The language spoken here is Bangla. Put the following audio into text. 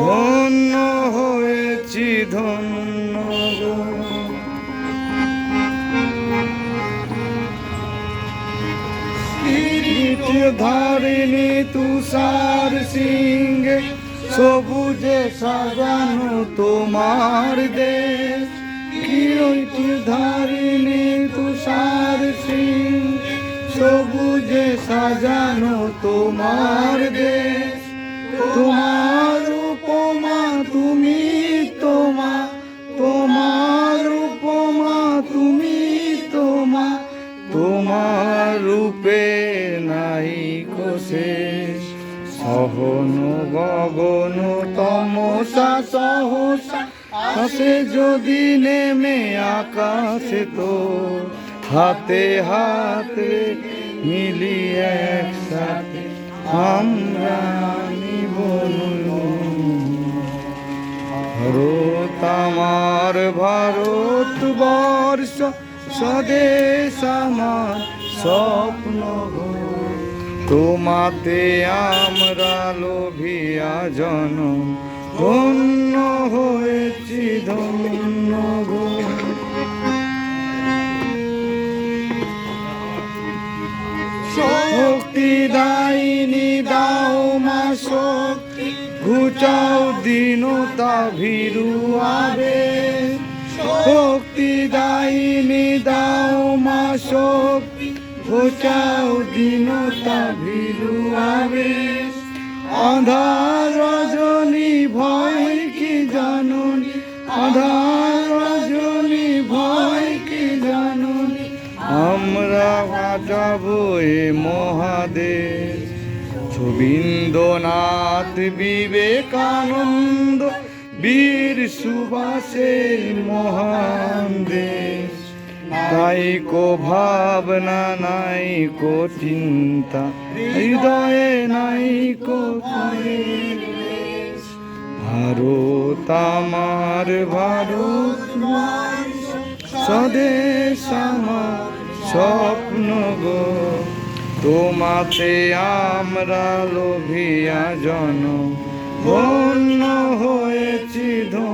ধন্য হয়েছি, ধন্য ধারিণী তুষার সিংহ, সবুজে সাজানো তোমার দেশ। কিরিট ধারিণী তুষার সিংহ, সবুজে সাজানো তোমার দেশ। তোমার সহন গগন তমসা সহসা, আসে যদি নেমে আকাশে তো, হাতে হাতে মিলি একসাথে আমরা ভারত আমার ভারত বর্ষ, স্বদেশ আমার স্বপ্ন। তোমাতে আমরা লোভিয়া জন ধন্য হয়েছি, ধন্য শক্তি দাইনি, দাও মা শক্তি, ঘুচাও দিনতা ভীরু আবে। শক্তি দাইনি, দাও মা শক্তি ঘুচাও দিনতা ভীরু আবে আধার রজনী ভয় কি জানুনি? আধার রজনী ভয় কি জানুনি? আমরা বাঁচাবো এ মহাদেশ। গোবিন্দনাথ বিবেকানন্দ বীর সুভাষের মহান দেশ। নাই কো ভাবনা নাই কো চিন্তা, হৃদয়ে নাই কো। ভারত আমার, ভারত স্বদেশ আমার, স্বপ্ন গো তোমাতে আমরা লোভিয়া জন হয়েছি ধন্য